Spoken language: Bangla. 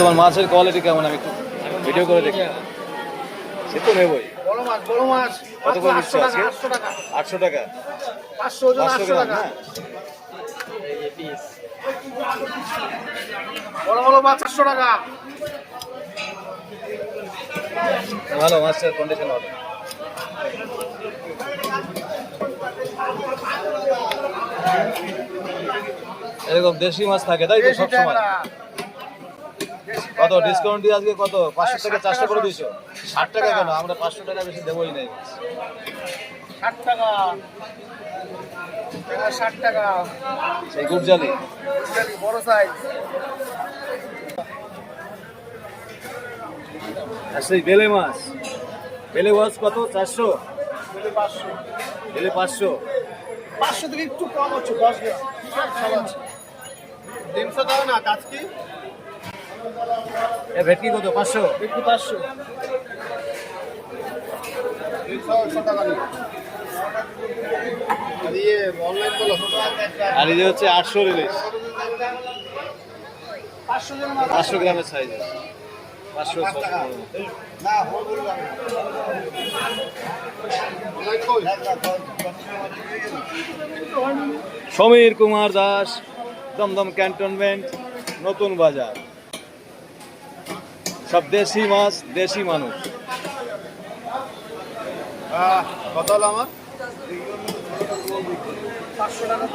তোমার মাছের কোয়ালিটি কেমন? আমি একটু ভিডিও করে দেখি। সে তো নেবই। বড় মাছ বড় মাছ। কত করে দিচ্ছ টাকা আজকে? টাকা। আটশো টাকা? পাঁচশো ওজন পাঁচশো আটশো গ্রাম টাকা। বড় বড় মাছ চারশো টাকা। ভালো মাছের কন্ডিশন ভালো এরকম দেশি মাছ থাকে তাই তো সবসময়? কত? ডিসকাউন্ট দিয়ে আজকে কত? পাঁচশো থেকে চারশো করে। দিয়েছ। ষাট টাকা কেন? আমরা পাঁচশো টাকা বেশি দেবোই নাই। ষাট টাকা। ষাট টাকা। সেই গুপজালি বড় সাইজ আর সেই বেলে মাছ। বেলে মাছ কত? চারশো? পাঁচশো। বেলে পাঁচশো। পাঁচশো থেকে একটু কম হচ্ছে দশ গ্রাম। তিনশো দাও না কাজ কি? ভেটকি কত? পাঁচশো? একটু পাঁচশো। আর ইয়ে এই হচ্ছে আটশো রিলিজ। পাঁচশো গ্রামের সাইজ পাঁচশো সমীর কুমার দাস দমদম ক্যান্টনমেন্ট নতুন বাজার। সব দেশি মাছ দেশি মানুষ। আহ, কত হলো আমার? পাঁচশো টাকা